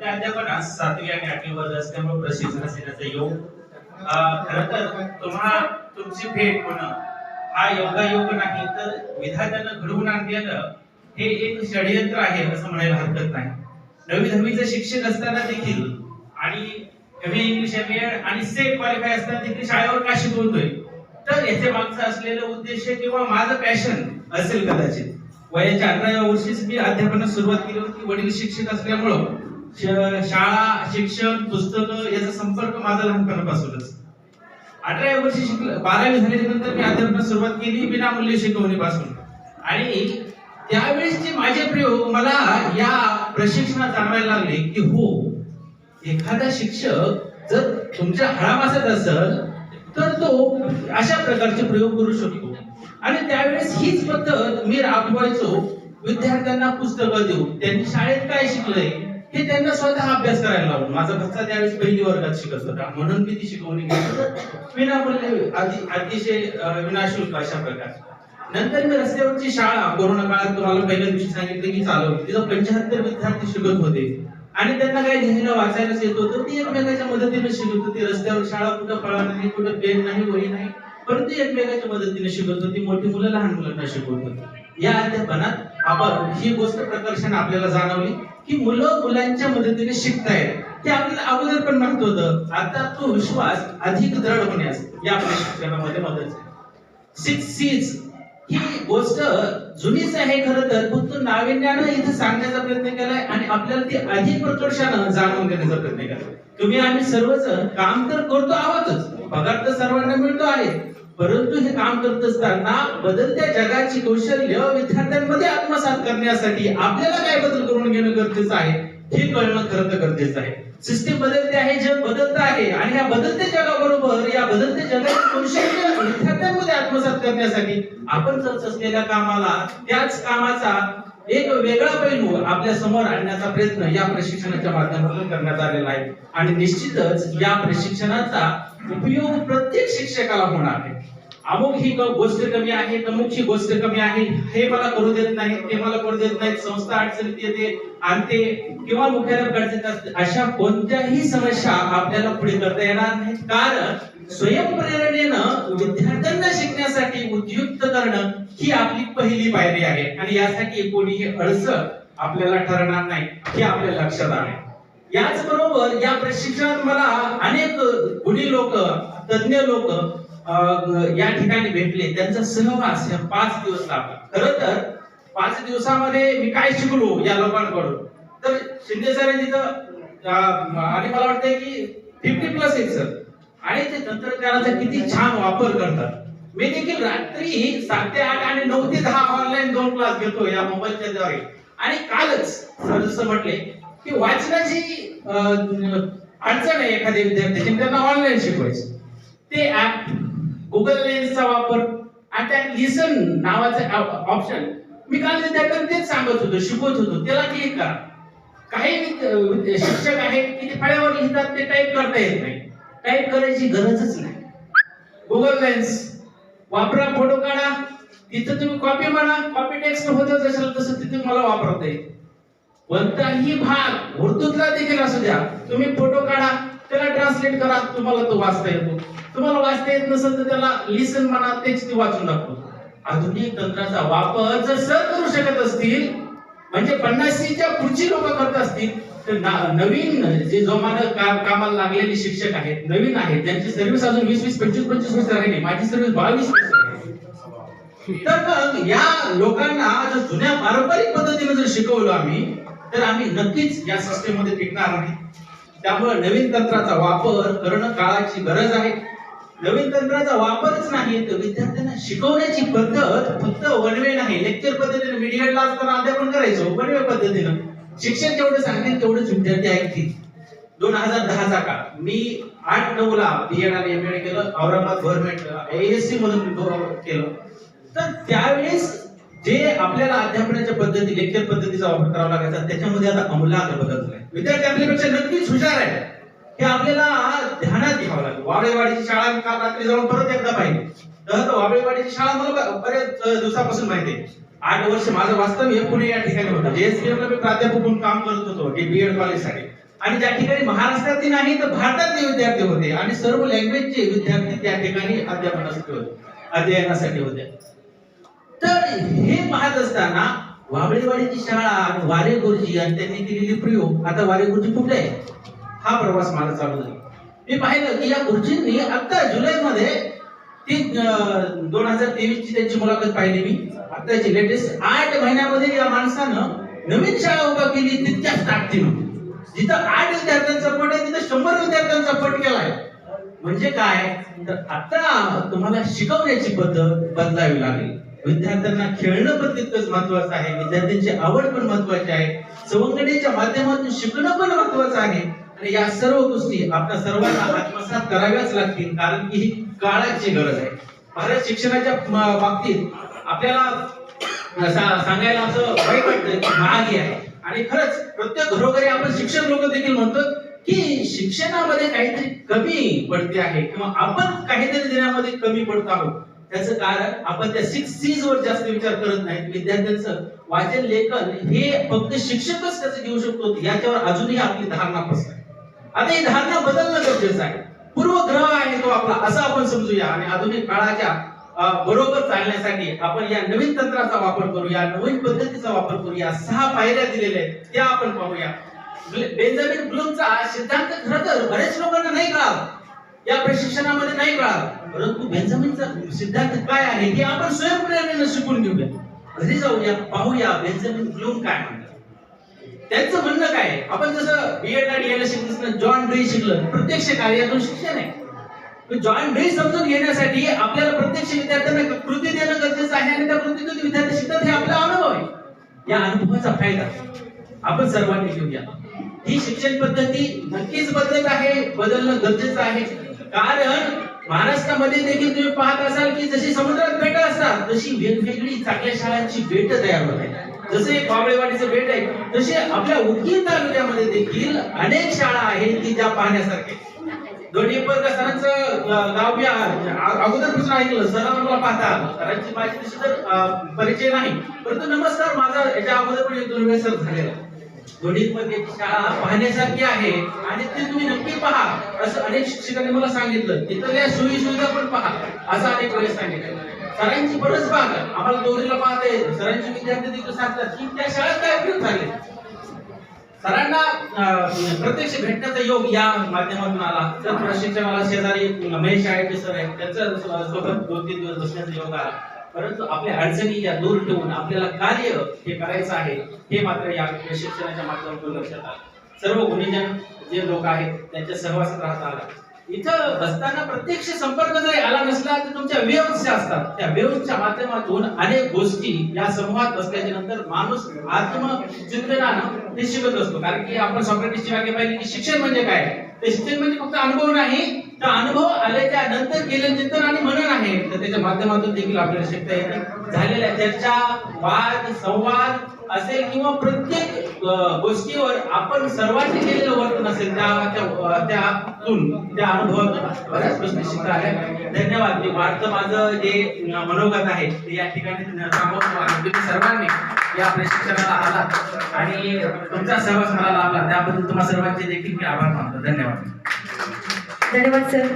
त्या सातवी आणि आठवी वर्ग असल्यामुळे प्रशिक्षणास येण्याचा योग खर तर तुम्हाला तुमची भेट होणं हा योगायोग नाही तर विधात्यानं घडवून आणलेलं हे एक षडयंत्र आहे असं म्हणायला हरकत नाही. नवी दहावीचं शिक्षक असताना देखील आणि एम इंग्लिश एम एड आणि सेट क्वालिफाय असताना देखील शाळेवर का शिकवतोय तर याचे मागचं असलेलं उद्देश किंवा माझं पॅशन असेल कदाचित. वयाच्या अठराव्या वर्षीच मी अध्यापनास सुरुवात केली होती वडील शिक्षक असल्यामुळं. शाळा शिक्षण पुस्तकं याचा संपर्क माझा लहानपणापासूनच. अठराव्या वर्षी शिकलं बारावी झाल्याच्यानंतर मी अध्यापनास सुरुवात केली विनामूल्य शिकवणीपासून. आणि त्यावेळेसचे माझे प्रयोग मला या प्रशिक्षणात जाणवायला लागले की हो एखादा शिक्षक जर तुमच्या हळामासात असेल तर तो अशा प्रकारचे प्रयोग करू शकतो. आणि त्यावेळेस हीच पद्धत मी राबवायचो. विद्यार्थ्यांना पुस्तकं देऊन त्यांनी शाळेत काय शिकलंय? हे त्यांना स्वतः अभ्यास करायला लावलं. माझा बच्चा त्यावेळेस पहिली वर्गात शिकत होता. म्हणून मी ती शिकवणी विनामूल्य अतिशय विनाशुल्क अशा प्रकार. नंतर मी रस्त्यावरची शाळा कोरोना काळात तुम्हाला पहिल्या दिवशी सांगितलं की चालवली तिथं पंच्याहत्तर विद्यार्थी शिकत होते. आणि त्यांना काही लिहायला वाचायलाच येत होतं. ती एकमेकाच्या मदतीने शिकत होती. रस्त्यावर शाळा कुठं फळा नाही कुठं पेन नाही वही नाही. परंतु एकमेकाच्या मदतीने शिकत होती. मोठी मुलं लहान मुलांना शिकवत होती. या अध्यापनात आपण ही गोष्ट प्रकर्षाने आपल्याला जाणवली की मुलं मुलांच्या मदतीने शिकतायत. ते आपल्याला अगोदर पण म्हणत होतं आता तो विश्वास अधिक दृढ होण्यास या शिक्षणामध्ये मदत झाली. सिक्स सीज ही गोष्ट जुनीच आहे खरं तर फक्त नाविन्यानं इथे सांगण्याचा प्रयत्न केलाय आणि आपल्याला ती अधिक प्रकर्षानं जाणून घेण्याचा प्रयत्न केलाय. तुम्ही आम्ही सर्वजण काम तर करतो आहोतच पगार तर सर्वांना मिळतो आहे. परंतु हे काम करत असताना बदलत्या जगाची कौशल्य विद्यार्थ्यांमध्ये आत्मसात करण्यासाठी आपल्याला काय बदल करून घेणं गरजेचं आहे हे कळणं खरं तर गरजेचं आहे. सिस्टीम बदलते आहे जग बदलत आहे आणि या बदलत्या जगाबरोबर या बदलत्या जगाची कौशल्य विद्यार्थ्यांमध्ये आत्मसात करण्यासाठी आपण करत असलेल्या कामाला त्याच कामाचा एक वेगळा पैलू आपल्यासमोर आणण्याचा प्रयत्न या प्रशिक्षणाच्या माध्यमातून करण्यात आलेला आहे. आणि निश्चितच या प्रशिक्षणाचा उपयोग प्रत्येक शिक्षकाला होणार आहे. अमुक ही गोष्ट कमी आहे तमुक ही गोष्ट कमी आहे हे मला करू देत नाही ते मला करू देत नाहीत संस्था अडचणीत येते आणते किंवा मुख्याध्यापक अडचणीत असते अशा कोणत्याही समस्या आपल्याला पुढे करता येणार नाही कारण स्वयंप्रेरणेनं विद्यार्थ्यांना शिकण्यासाठी उद्युक्त करणं ही आपली पहिली पायरी आहे. आणि यासाठी कोणीही अडचण आपल्याला ठरणार नाही हे आपल्या लक्षात आले याच बरोबर या प्रशिक्षणात मला अनेक गुणी लोक तज्ञ लोक या ठिकाणी भेटले. त्यांचा सहवास या पाच दिवस लागला खर तर पाच दिवसामध्ये मी काय शिकलो या लोकांकडून? तर शिंदे सर तिथं आणि मला वाटतंय की फिफ्टी प्लस आहेत सर. आणि ते तंत्रज्ञानाचा किती छान वापर करतात. मी देखील रात्री सात ते आठ आणि नऊ ते दहा ऑनलाईन दोन क्लास घेतो या मोबाईलच्या द्वारे. आणि कालच सर जसं म्हटले की वाचनाची अडचण आहे एखाद्या विद्यार्थ्याची. त्यांना ऑनलाईन शिकवायचं. ते ऍप गुगल लेन्सचा वापर आणि लिसन नावाचं ऑप्शन मी काल विद्यार्थ्यांना तेच सांगत होतो शिकवत होतो. त्याला क्लिक करा. काही शिक्षक आहेत की ते फळ्यावर लिहितात ते टाईप करता येत नाही. टाईप करायची गरजच नाही. गुगल लेन्स वापरा फोटो काढा. तिथं तुम्ही कॉपी म्हणा कॉपी टेक्स्ट होतं जसं तसं तिथे मला वापरता येईल. कोणताही भाग उर्दूतला देखील असू द्या. तुम्ही फोटो काढा त्याला ट्रान्सलेट करा तुम्हाला तो वाचता येतो. तुम्हाला वाचता येत नसेल तर त्याला लिसन म्हणा तेच ते वाचून दाखवतो. आधुनिक तंत्राचा वापर जर सर करू शकत असतील म्हणजे पन्नासीच्या पुढची लोक करत असतील तर नवीन जे जोमानं का, कामाला लागलेले शिक्षक आहेत नवीन आहेत त्यांची सर्व्हिस अजून वीस वीस पंचवीस पंचवीस वर्ष राहिली माझी सर्व्हिस बावीस वर्ष तर मग या लोकांना जर जुन्या पारंपरिक पद्धतीने जर शिकवलं आम्ही तर आम्ही नक्कीच या सिस्टीममध्ये टिकणार नाही त्यामुळे नवीन तंत्राचा वापर करणं काळाची गरज आहे. नवीन तंत्राचा वापरच नाही तर विद्यार्थ्यांना शिकवण्याची पद्धत फक्त वनवे नाही. लेक्चर पद्धतीने मीडियमला असताना अध्यापन करायचो वनवे पद्धतीनं. शिक्षण जेवढे सांगतील तेवढेच विद्यार्थी ऐकतील. दोन हजार दहाचा काळ. मी आठ नऊ ला बीएड आणि एम एड केलं औरंगाबाद गव्हर्नमेंट एएससी मधून मी केलं. तर त्यावेळेस जे आपल्याला अध्यापनाच्या पद्धती लेक्चर पद्धतीचा वापर करावा लागायचा त्याच्यामध्ये आता अमूलाग्र बदल झालाय. विद्यार्थी आपल्यापेक्षा नक्कीच हुशार आहे हे आपल्याला ध्यानात घ्यावं लागेल. वाबळेवाडीची शाळा मी काल रात्री जाऊन परत एकदा पाहिली. तर वाबळेवाडीची शाळा मला ब- बरेच दिवसापासून माहिती आहे. आठ वर्ष माझं हे पुणे या ठिकाणी होतं. जेएसपीएम मी प्राध्यापक म्हणून काम करत होतो बी एड कॉलेजसाठी आणि ज्या ठिकाणी महाराष्ट्रातील नाही तर भारतातले विद्यार्थी होते. आणि सर्व लँग्वेजचे विद्यार्थी त्या ठिकाणी अध्यापनासाठी होते अध्ययनासाठी होते. तर हे पाहत असताना वाबळेवाडीची शाळा आणि वारे गुरुजी आणि त्यांनी केलेली प्रयोग आता वारे गुरुजी कुठे आहे? हा प्रवास माझा चालू झाला. मी पाहिलं की या गुरुजींनी आता जुलैमध्ये ती दोन हजार तेवीस ची त्यांची मुलाखत पाहिली मी. आताची लेटेस्ट आठ महिन्यामध्ये या माणसानं नवीन शाळा उभा केली तितक्याच ताकदीनं. जिथं आठ विद्यार्थ्यांचा पट आहे तिथं शंभर विद्यार्थ्यांचा पट केलाय. म्हणजे काय? तर आता तुम्हाला शिकवण्याची पद्धत बदलावी लागेल. विद्यार्थ्यांना खेळणं पण तितकंच महत्वाचं आहे. विद्यार्थ्यांची आवड पण महत्वाची आहे. सवंगडीच्या माध्यमातून शिकणं पण महत्वाचं आहे. आणि या सर्व गोष्टी आपल्या सर्वांना आत्मसात कराव्याच लागतील कारण की ही काळाची गरज आहे. भारत शिक्षणाच्या बाबतीत आपल्याला सांगायला असं वाईट वाटतं की महागी आहे. आणि खरंच प्रत्येक घरोघरी आपण शिक्षण लोक देखील म्हणतो की शिक्षणामध्ये काहीतरी कमी पडते आहे किंवा आपण काहीतरी देण्यामध्ये कमी पडतो आहोत. त्याचं कारण आपण त्या सिक्स सीज वर जास्त विचार करत नाही विद्यार्थ्यांचं वाचन लेखन हे फक्त शिक्षकच त्याचं घेऊ शकतो. याच्यावर अजूनही आपली धारणा पसरते. आता ही धारणा बदलणं गरजेचं आहे. पूर्वग्रह आहे तो आपला असं आपण समजूया. आणि आधुनिक काळाच्या बरोबर चालण्यासाठी आपण या नवीन तंत्राचा वापर करूया नवीन पद्धतीचा वापर करूया सहा पायऱ्या दिलेल्या आहेत त्या आपण पाहूया. बेंजामिन ब्लूमचा सिद्धांत खरं तर बरेच लोकांना नाही कळाला. या प्रशिक्षणामध्ये नाही कळाला. परंतु बेंजामिनचा सिद्धांत काय आहे हे आपण स्वयंप्रेरणेनं शिकून घेऊया. घरी जाऊया पाहूया बेंजामिन ब्लूम काय त्यांचं म्हणणं काय आपण जसं बीएड आणि डीएड शिकलं जॉन ड्री शिकलं प्रत्यक्ष कार्यातून शिक्षण आहे. पण जॉन ड्री समजून घेण्यासाठी आपल्याला प्रत्यक्ष विद्यार्थ्यांना कृती देणं गरजेचं आहे आणि त्या कृतीतून विद्यार्थी शिकतात हे आपला अनुभव आहे. या अनुभवाचा फायदा आपण सर्वांनी घेऊया. ही शिक्षण पद्धती नक्कीच बदलत आहे बदलणं गरजेचं आहे. कारण महाराष्ट्रामध्ये देखील तुम्ही पाहत असाल की जशी समुद्रात बेट असतात तशी वेगवेगळी चांगल्या शाळांची बेट तयार होत आहे जसे बाबळेवाडीचं बेट आहे तसे आपल्या उदगीर तालुक्यामध्ये देखील अनेक शाळा आहेत की ज्या पाहण्यासारख्या दोन्ही पण सरांचं गाव मी अगोदरपासून ऐकलं. सरांना मला पाहता सरांची माझी तशी तर परिचय नाही. परंतु नमस्कार माझा याच्या अगोदर पण एक सर झालेला दोन्ही पण शाळा पाहण्यासारखी आहे आणि ते तुम्ही नक्की पहा. असं अनेक शिक्षकांनी मला सांगितलं. तिथल्या सोयी सुविधा पण पहा. असं अनेक वेळेस सांगितलं. सरांची बरंच भाग आम्हाला दोरीला पाहते सरांचे विद्यार्थी देखील सांगतात की त्या शाळेत काय उपयोग झाले? सरांना प्रत्यक्ष भेटण्याचा योग या माध्यमातून आला. तर प्रशिक्षणाला शेजारी महेश शाळेचे सर आहेत. त्यांचं सोबत दोन तीन दिवस बसण्याचा योग आला. परंतु आपल्या अडचणी या दूर ठेवून आपल्याला कार्य हे करायचं आहे हे मात्र या प्रशिक्षणाच्या माध्यमातून लक्षात आलं. सर्व गुन्हेजन जे लोक आहेत त्यांच्या सहवासात राहता आला. इथं बसताना प्रत्यक्ष संपर्क जरी आला नसला तर तुमच्या वेव्स असतात त्या वेव्सच्या माध्यमातून अनेक गोष्टी या समूहात बसल्याच्या नंतर माणूस आत्मचिंतनानं ते शिकत असतो. कारण की आपण सॉक्रेटिसची वाक्य पाहिली की शिक्षण म्हणजे काय? ते शिक्षण म्हणजे फक्त अनुभव नाही तर अनुभव आल्याच्यानंतर केलेलं चिंतन आणि मनन आहे. तर त्याच्या माध्यमातून देखील आपल्याला शिकता येते. झालेल्या चर्चा वाद संवाद असेल किंवा प्रत्येक गोष्टीवर आपण सर्वांनी केलेलं वर्तन असेल त्या त्यातून त्या अनुभवातून बऱ्याच गोष्टी शिकता आल्या. धन्यवाद. मी वाढतं माझं जे मनोगत आहे ते या ठिकाणी तुम्ही सर्वांनी या प्रशिक्षणाला आला आणि तुमचा सहवास मला लाभला. त्याबद्दल तुम्हा सर्वांचे देखील मी आभार मानतो. धन्यवाद. धन्यवाद सर